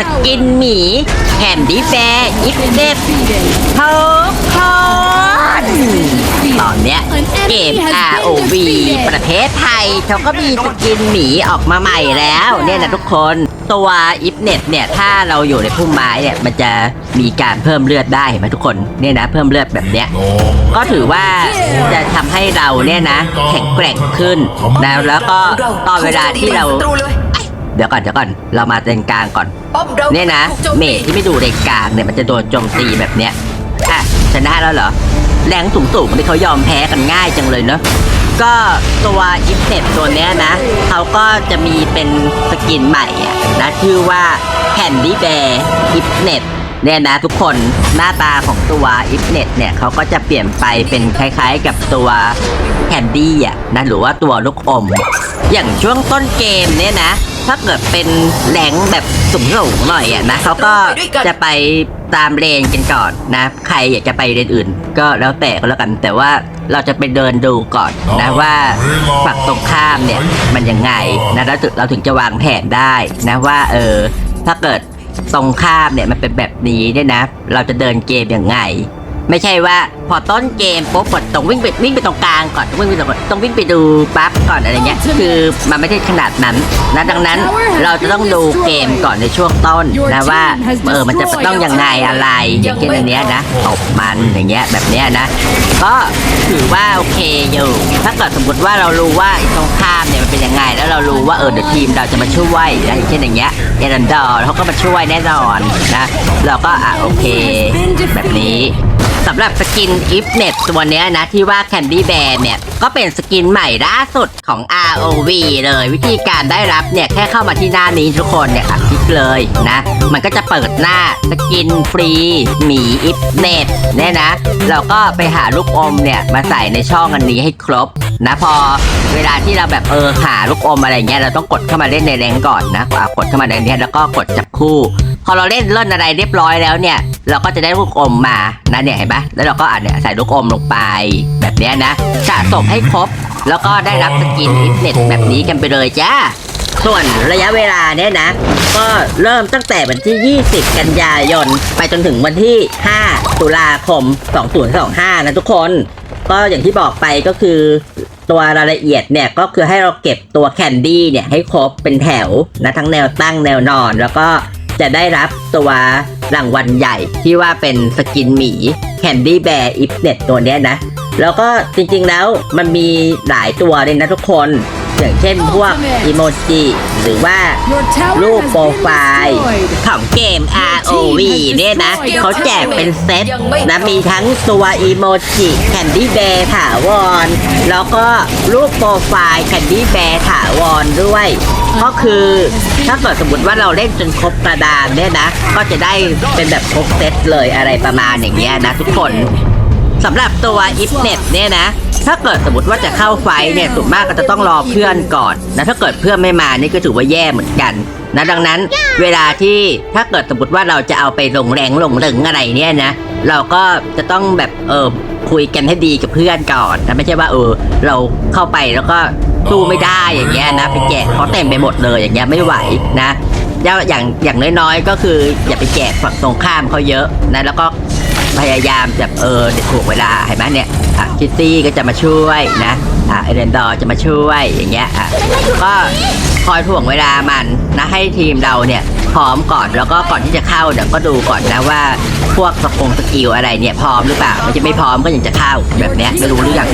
สกินหมีแฮมดี้แบร์อิฟเดฟทุกคนตอนเนี้ยเกม ROV ประเทศไทยเขาก็มีสกินหมีออกมาใหม่แล้วเนี่ยนะทุกคนตัวอิฟเน็ตเนี่ยถ้าเราอยู่ในพุ่มไม้เนี่ยมันจะมีการเพิ่มเลือดได้เห็นไหมทุกคนเนี่ยนะเพิ่มเลือดแบบเนี้ยก็ถือว่าจะทำให้เราเนี่ยนะ แข็งแกร่งขึ้นนะแล้วก็ตอนเวลาที่เรา เดี๋ยวก่อนเดี๋ยวก่อน เรามาเลนกลางก่อน ป้อมเราเนี่ยนะ ถูกโจมเมตีทที่ไม่ดูเลนกลางเนี่ยมันจะโดนโจมตีแบบเนี้ย อะ ชนะแล้วเหรอ แรงสูงสูงๆนี่เขายอมแพ้กันง่ายจังเลยเนาะ ก็ตัวอิฟเน็ตตัวเนี้ยนะ เขาก็จะมีเป็นสกินใหม่อะนะชื่อว่าแคนดี้แบร์อิฟเน็ตเนี่ยนะทุกคนหน้าตาของตัวอิฟเน็ตเนี่ยเขาก็จะเปลี่ยนไปเป็นคล้ายๆกับตัว แคนดี้อะนะหรือว่าตัวลูกอม อย่างช่วงต้นเกมเนี่ยนะ ถ้าเกิดเป็นแหลงแบบสูงสูงๆหน่อยอะนะเขาก็จะไปตามเลนกันก่อนนะ ใครอยากจะไปเลนอื่น ก็แล้วแต่ก็แล้วกัน แต่ว่าเราจะไปเดินดูก่อนนะว่าฝั่งตรงข้ามเนี่ยมันยังไงนะแล้วถึงเราถึงจะวางแผนได้นะว่าเออถ้าเกิดตรงข้ามเนี่ยมันเป็นแบบนี้เนี่ยนะ เราจะเดินเกมยังไง ไม่ใช่ว่าพอต้นเกมปุ๊บกดต้องวิ่งไปวิ่งไปตรงกลางก่อนต้องวิ่งไปตรงต้องวิ่งไปดูปั๊บก่อนอะไรเงี้ยคือมันไม่ใช่ขนาดนั้นนะดังนั้นเราจะต้องดูเกมก่อนในช่วงต้นนะว่าเออมันจะต้องยังไงอะไรอย่างเช่นอันเนี้ยนะตบมันอย่างเงี้ยแบบเนี้ยนะ ก็ถือว่าโอเคอยู่ถ้าเกิดสมมติว่าเรารู้ว่าไอ้ตรงข้ามเนี่ยมันเป็นยังไง แล้วเรารู้ว่าเออเดี๋ยวทีมเราจะมาช่วยนะอย่างเช่นอย่างเงี้ยเอรันดอร์เขาก็มาช่วยแน่นอนนะเราก็อะโอเค แบบนี้ สำหรับสกินอิฟเน็ตตัวเนี้ยนะ ที่ว่า Candy Bear เนี่ย ก็เป็นสกินใหม่ล่าสุดของ ROV เลยวิธีการได้รับเนี่ย แค่เข้ามาที่หน้านี้ทุกคนเนี่ยอะคลิกเลยนะ มันก็จะเปิดหน้าสกินฟรีหมีอิฟเน็ตเนี่ยนะ เราก็ไปหาลูกอมเนี่ย มาใส่ในช่องอันนี้ให้ครบนะพอเวลาที่เราแบบเออหาลูกอมอะไรเงี้ยเราต้องกดเข้ามาเล่นในแรงก่อนนะอะกดเข้ามาในนี้แล้วก็กดจับคู่ พอเราเล่นเล่นอะไรเรียบร้อยแล้วเนี่ย เราก็จะได้ลูกอมมานะเนี่ยเห็นปะแล้วเราก็อะเนี่ยใส่ลูกอมลงไปแบบเนี้ยนะสะสมให้ครบ แล้วก็ได้รับสกินอิเน็ตแบบนี้กันไปเลยจ้าส่วนระยะเวลาเนี่ยนะ ก็เริ่มตั้งแต่วันที่ 20 กันยายน ไปจนถึงวันที่ 5 ตุลาคม 2025 นะทุกคน ก็อย่างที่บอกไปก็คือตัวรายละเอียดเนี่ย ก็คือให้เราเก็บตัวแคนดี้เนี่ย ให้ครบเป็นแถวนะ ทั้งแนวตั้งแนวนอนแล้วก็ จะได้รับตัวรางวัลใหญ่ที่ว่าเป็นสกินหมีแคนดี้แบร์อิฟเน็ตตัวเนี้ยนะ แล้วก็จริงๆแล้วมันมีหลายตัวเลยนะทุกคน อย่างเช่นพวกอีโมจิหรือว่ารูปโปรไฟล์ของเกม ROV เนี่ยนะ เขาแจกเป็นเซตนะ มีทั้งตัวอีโมจิแคนดี้แบร์ถาวร แล้วก็รูปโปรไฟล์แคนดี้แบร์ถาวรด้วย ก็คือถ้าเกิดสมมติว่าเราเล่นจนครบกระดานเนี่ยนะ ก็จะได้เป็นแบบครบเซตเลยอะไรประมาณอย่างเงี้ยนะทุกคนสำหรับตัวอิฟเน็ตเนี่ยนะ ถ้าเกิดสมมติว่าจะเข้าไฟเนี่ยส่วนมากก็จะต้องรอเพื่อนก่อนนะถ้าเกิดเพื่อนไม่มานี่ก็ถือว่าแย่เหมือนกันนะดังนั้นเวลาที่ถ้าเกิดสมมติว่าเราจะเอาไปลงแรงลงลึงอะไรเนี่ยนะ เราก็จะต้องแบบเออคุยกันให้ดีกับเพื่อนก่อนนะไม่ใช่ว่าเออเราเข้าไปแล้วก็ สู้ไม่ได้อย่างเงี้ยนะไปแจกเขาเต็มไปหมดเลยอย่างเงี้ยไม่ไหวนะแล้วอย่างอย่างน้อยๆก็คืออย่าไปแจกฝั่งตรงข้ามเขาเยอะนะแล้วก็พยายามจะเออถูกเวลาเห็นไหมเนี่ยอะคิตตี้ก็จะมาช่วยนะอะเอเดนดอร์จะมาช่วยอย่างเงี้ยอะก็คอยถ่วงเวลามันนะให้ทีมเราเนี่ยพร้อมก่อนแล้วก็ก่อนที่จะเข้าเดี๋ยวก็ดูก่อนนะว่าพวกสกงสกิลอะไรเนี่ยพร้อมหรือเปล่ามันจะไม่พร้อมก็ยังจะเข้าแบบเนี้ยไม่รู้หรือยัง